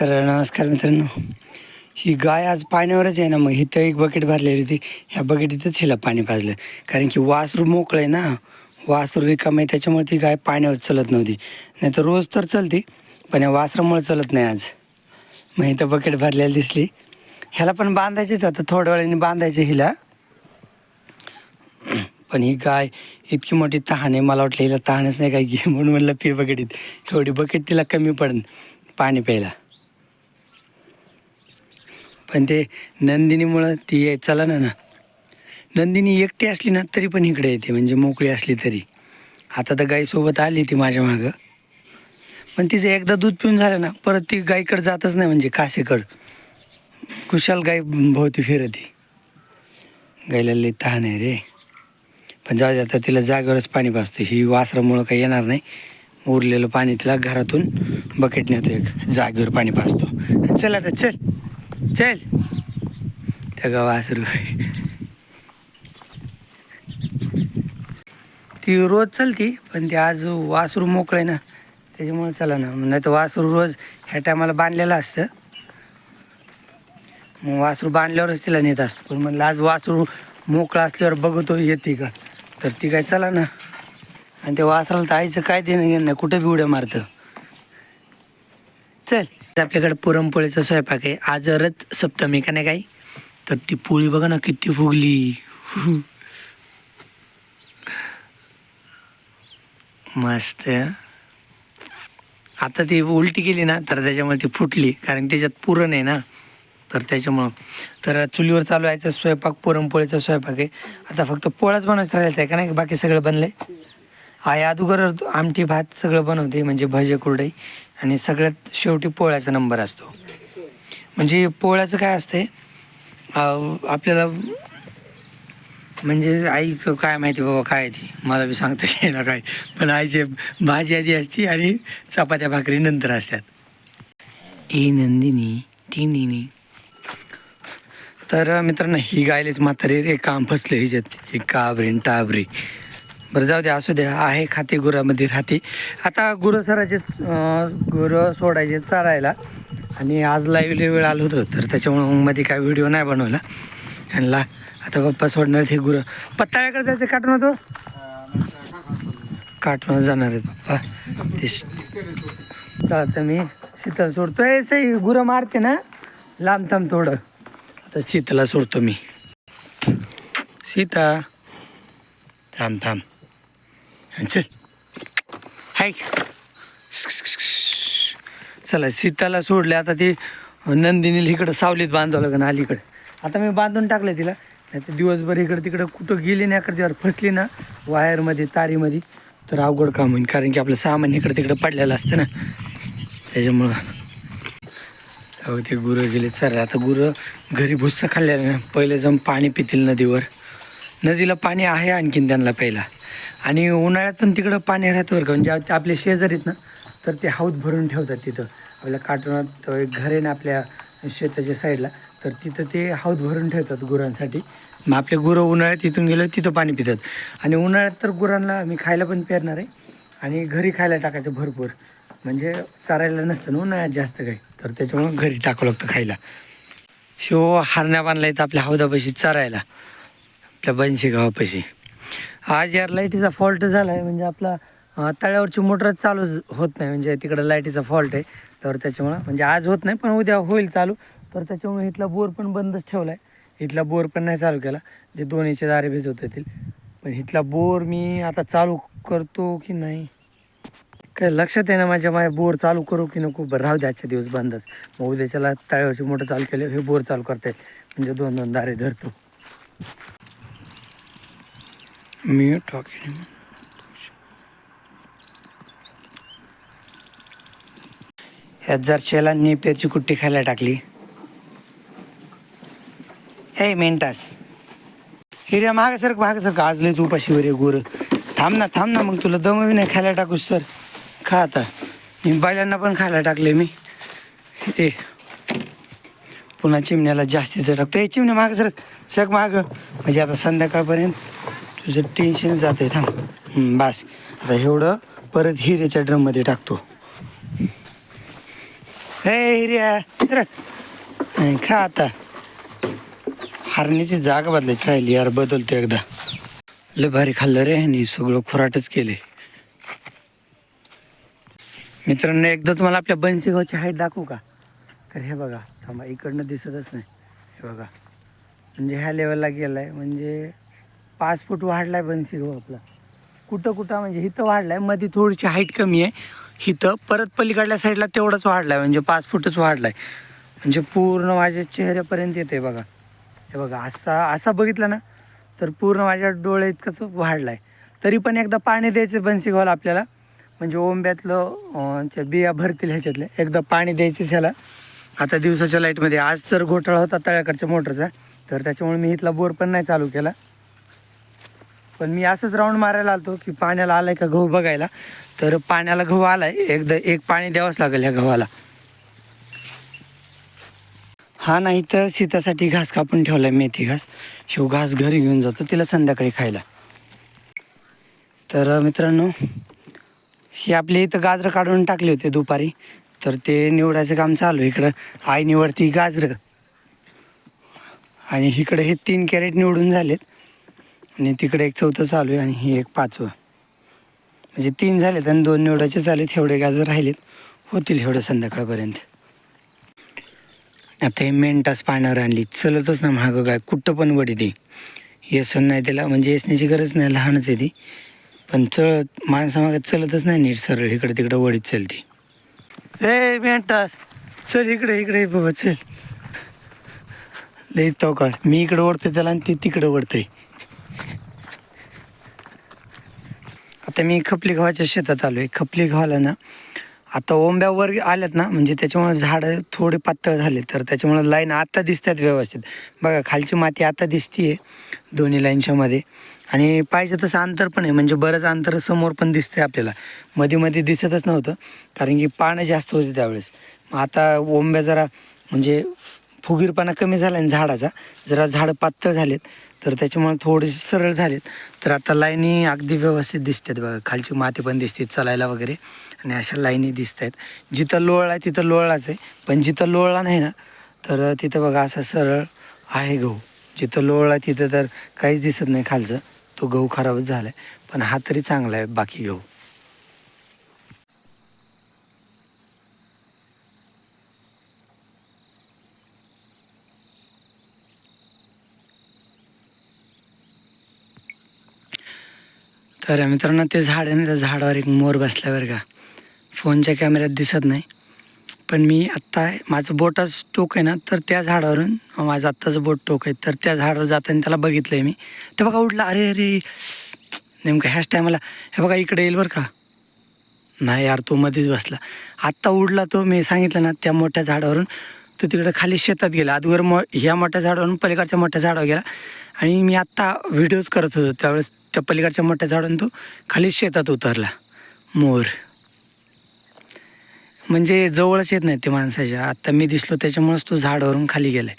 तर नमस्कार मित्रांनो. ही गाय आज पाण्यावरच आहे ना मग इथं एक बकेट भरलेली होती. ह्या बकेटीतच हिला पाणी पाजलं. कारण की वासरू मोकळं आहे ना वासरू रिकाम आहे त्याच्यामुळे ती गाय पाण्यावर चलत नव्हती. नाही तर रोज तर चलती पण या वासरामुळे चलत नाही आज. मग इथं बकेट भरलेली दिसली. ह्याला पण बांधायचीच आता थोड्या वेळाने बांधायचं हिला. पण ही गाय इतकी मोठी तहान आहे मला वाटलं हिला तहानच नाही काय घे म्हणून म्हणलं पी बकेटीत एवढी बकेट तिला कमी पडेल पाणी प्यायला. पण ते नंदिनीमुळं ती ये- चला ना ना. नंदिनी एकटी असली ना तरी पण इकडे येते. म्हणजे मोकळी असली तरी. आता तर गाईसोबत आली ती माझ्या मागं. पण तिचं एकदा दूध पिऊन झालं ना परत ती गाईकडं जातच नाही म्हणजे कासेकड. कुशाल गाय भोवती फिरती. गायला लई तहान आहे रे. पण जाऊ दे आता तिला जागेवरच पाणी पाजतो ही वासरामुळं काही येणार नाही. उरलेलं पाणी तिला घरातून बकेट नेतो एक. जागेवर पाणी पाजतो चल आता चल. चल. त्या गाव वासरू. ती रोज चलती पण ती आज वासरू मोकळं आहे ना त्याच्यामुळे चला ना. नाही तर वासरू रोज ह्या टायमाला बांधलेलं असतं. मग वासरू बांधल्यावरच तिला नेत असतो. पण म्हणलं आज वासरू मोकळा असल्यावर बघतो येते का? तर ती काय चला ना. आणि त्या वासराला तर आईचं काय देणं घेणं नाही. कुठे बी उड्या मारतं. चल. आपल्याकडे पुरणपोळीचा स्वयंपाक आहे. आज रथ सप्तमी का नाही काही? तर ती पोळी बघा ना किती फुगली. मस्त आता ती उलटी केली ना तर त्याच्यामुळे ती फुटली. कारण त्याच्यात पुरण आहे ना. तर त्याच्यामुळं. तर चुलीवर चालू आहे स्वयंपाक पुरणपोळीचा स्वयंपाक आहे. आता फक्त पोळाच बनवायचं राहिलं आहे का नाही? बाकी सगळं बनलंय. आई अगोदर आमटी भात सगळं बनवते म्हणजे भजे कुरडई. आणि सगळ्यात शेवटी पोळ्याचा नंबर असतो. म्हणजे पोळ्याचं काय असते आपल्याला म्हणजे आईचं काय माहिती बाबा काय आहे ती? मला बी सांगता येईना काय. पण आईची भाजी आधी असती आणि चपात्या भाकरी नंतर असतात. ई नंदिनी टिनिनी तर मित्रांनो ही गायलेच म्हातारी रे काम फसले हिच्यात. ही काबरी टाबरी बरं जाऊ द्या असू द्या आहे खाते गुरामध्ये राहते. आता गुरं सराचे गुरं सोडायचे चारायला. आणि आज लाईव्हली वेळ आलो होतो तर त्याच्यामुळं मग मध्ये काय व्हिडिओ नाही बनवला. त्यांना आता पप्पा सोडणार ते गुरं. पत्ताळ्याकडे जायचं काटून होतो काटून जाणार आहेत पप्पा. ते चला तर मी शीतल सोडतोय. सई गुरं मारते ना? लांब थांब थोडं. आता शीतला सोडतो मी. सीता. थांब थांब. चल. हाय. चला सीताला सोडले. आता ती नंदिनीला इकडं सावलीत बांधावं लागेल अलीकडे. आता मी बांधून टाकलं तिला. नाही तर दिवसभर इकडं तिकडं कुठं गेली नाही इकडे फसली ना वायरमध्ये तारीमध्ये तर अवघड काम होईल. कारण की आपलं सामान इकडं तिकडं पडलेलं असतं ना. त्याच्यामुळं. अहो ते गुरं गेले. चला आता गुरं घरी भुस्सा खाल्लेलं ना पहिले जाऊन पाणी पितील नदीवर. नदीला पाणी आहे आणखीन त्यांना प्यायला. आणि उन्हाळ्यात पण तिकडं पाणी राहतं बरं का. म्हणजे ते आपले शेजारीत ना तर ते हौद भरून ठेवतात तिथं. आपल्या काटोनात एक घर आहे ना आपल्या शेताच्या साईडला तर तिथं ते हौद भरून ठेवतात गुरांसाठी. मग आपले गुरं उन्हाळ्यात तिथून गेलं तिथं पाणी पितात. आणि उन्हाळ्यात तर गुरांना मी खायला पण पेरणार आहे. आणि घरी खायला टाकायचं भरपूर. म्हणजे चारायला नसतं ना उन्हाळ्यात जास्त काही. तर त्याच्यामुळं घरी टाकावं लागतं खायला. शिव हारण्या बांधला येतं आपल्या हौदापाशी चरायला. आपल्या बनशी गावापाशी. आज यार लाईटीचा फॉल्ट झाला आहे म्हणजे आपला तळ्यावरची मोटर चालू होत नाही म्हणजे तिकडं लाईटीचा फॉल्ट आहे. तर त्याच्यामुळं म्हणजे आज होत नाही पण उद्या होईल चालू. तर त्याच्यामुळे इथला बोर पण बंदच ठेवला आहे इथला बोर पण नाही चालू केला जे दोन्हीचे दारे भिजवत येतील पण इथला बोर मी आता चालू करतो की नाही? काय लक्षात आहे ना माझ्या माझ्या बोर चालू करू की नको? बरं राहू दे आजच्या दिवस बंदच. मग उद्याच्याला तळ्यावरची मोटर चालू केले हे बोर चालू करता येईल. म्हणजे दोन दोन दारे धरतो. मी talking. ह्या जर शेला नेपेरची कुट्टी खायला टाकली. ए मेंटास हिऱ्या महाग सर महाग सर आज लयच उपाशी वरे गुर. थांब ना थांब ना मग तुला दम नाही खायला टाकूस सर. खा आता. मी बैलांना पण खायला टाकले मी. ए पुन्हा चिमण्याला जास्तीचं टाकतो ए चिमण्या माग सर. सग माग. म्हणजे आता संध्याकाळपर्यंत तुझं टेन्शन जात आहे थांब. बास बस. आता एवढं परत हिरेच्या ड्रममध्ये टाकतो. हे हिर्या खा आता. हरण्याची जागा बदलायची राहिली यार बदलतो एकदा. लय भारी खाल्लं रे आणि सगळं खुराटच केले. मित्रांनो एकदा तुम्हाला आपल्या बनसीगावची हाईट दाखवू का? तर हे बघा थांबा इकडनं दिसतच नाही. हे बघा. म्हणजे ह्या लेवलला गेलाय म्हणजे पाच फूट वाढलाय बनसीगाव आपला. कुठं कुठं म्हणजे इथं वाढलायमध्ये थोडीशी हाईट कमी आहे. इथं परत पलीकडल्या साईडला तेवढंच वाढलाय म्हणजे पाच फूटच वाढलाय. म्हणजे पूर्ण माझ्या चेहऱ्यापर्यंत येते बघा. हे बघा असा असा बघितला ना तर पूर्ण माझ्या डोळे इतकंच वाढलाय. तरी पण एकदा पाणी द्यायचं बनसीगावला आपल्याला. म्हणजे ओंब्यातलं त्या बिया भरतील ह्याच्यातले एकदा पाणी द्यायचंच ह्याला. आता दिवसाच्या लाईटमध्ये आज जर घोटाळा होता तळ्याकडच्या मोटरचा तर त्याच्यामुळे मी इथला बोर पण नाही चालू केला. पण मी असंच राऊंड मारायला आलतो की पाण्याला आलाय का गहू बघायला. तर पाण्याला गहू आलाय. एकदा एक पाणी द्यावंच लागेल ह्या गव्हाला. हा नाही तर शीतासाठी घास कापून ठेवलाय मेथी घास. शिव घास घरी घेऊन जातो तिला संध्याकाळी खायला. तर मित्रांनो ही आपली इथं गाजरं काढून टाकले होते दुपारी. तर ते निवडायचं काम चालू आहे. इकडं आई निवडती गाजरं. आणि इकडे हे तीन कॅरेट निवडून झालेत. आणि तिकडे एक चौथं चालू आहे आणि हे एक पाचवं. म्हणजे तीन झालेत आणि दोन निवडायचे आहेत एवढे गाजर राहिलेत. होतील एवढं संध्याकाळपर्यंत. आता हे मेंटास पाण्यावर आणली. चलतच ना महाग काय कुठं पण वडी दे. येसून नाही त्याला म्हणजे येसण्याची गरज नाही लहानच आहे ती. पण चळत माणसामागे चलतच नाही नीट सरळ इकडे तिकडे वडीत चलते. ए मेंटास चल इकडे इकडे बाबा चल. लई का मी इकडे ओढतोय त्याला आणि ते तिकडे ओढतोय. आता मी खपली गव्हाच्या शेतात आलो आहे खपली गव्हाला ना आता ओंब्यावर आल्यात ना म्हणजे त्याच्यामुळे झाडं थोडे पातळ झाले तर त्याच्यामुळे लाईन आता दिसतात व्यवस्थित. बघा खालची माती आता दिसतीये दोन्ही लाईनच्यामध्ये. आणि पाहिजे तसं अंतर पण आहे म्हणजे बरंच अंतर समोर पण दिसतंय आपल्याला. मध्ये मध्ये दिसतच नव्हतं कारण की पानं जास्त होते त्यावेळेस. मग आता ओंब्या जरा म्हणजे फुगीरपणा कमी झाला आहे झाडाचा जरा झाडं पातळ झालेत. तर त्याच्यामुळे थोडेसे सरळ झालेत. तर आता लाईनी अगदी व्यवस्थित दिसतात बघा. खालची माती पण दिसते चालायला वगैरे. आणि अशा लाईनी दिसत आहेत जिथं लोळ आहे तिथं लोळाच आहे. पण जिथं लोळला नाही ना तर तिथं बघा असं सरळ आहे गहू. जिथं लोळला तिथं तर काहीच दिसत नाही खालचं. तो गहू खराबच झाला आहे पण हा तरी चांगला आहे बाकी गहू. तर मित्रांनो ते झाड आहे ना त्या झाडावर एक मोर बसल्यावर बरं का. फोनच्या कॅमेऱ्यात दिसत नाही. पण मी आत्ता माझं बोटाच टोक आहे ना तर त्या झाडावरून माझं आत्ताचं बोट टोक आहे तर त्या झाडावर जाताना त्याला बघितलं आहे मी. ते बघा उठला अरे अरे नेमकं ह्याच टायमाला हे बघा इकडे येईल बरं का. नाही यार तो मध्येच बसला. आत्ता उडला तो मी सांगितलं ना त्या मोठ्या झाडावरून. तो तिकडे खाली शेतात गेला. अगोदर मो ह्या मोठ्या झाडावरून पलीकडच्या मोठ्या झाडावर गेला. आणि मी आत्ता व्हिडिओज करत होतो. त्यावेळेस त्या पलीकडच्या मोठ्या झाडावरून तो खाली शेतात उतरला. मोर. म्हणजे जवळच येत नाही ते माणसाच्या. आत्ता मी दिसलो त्याच्यामुळेच तो झाडावरून खाली गेलाय.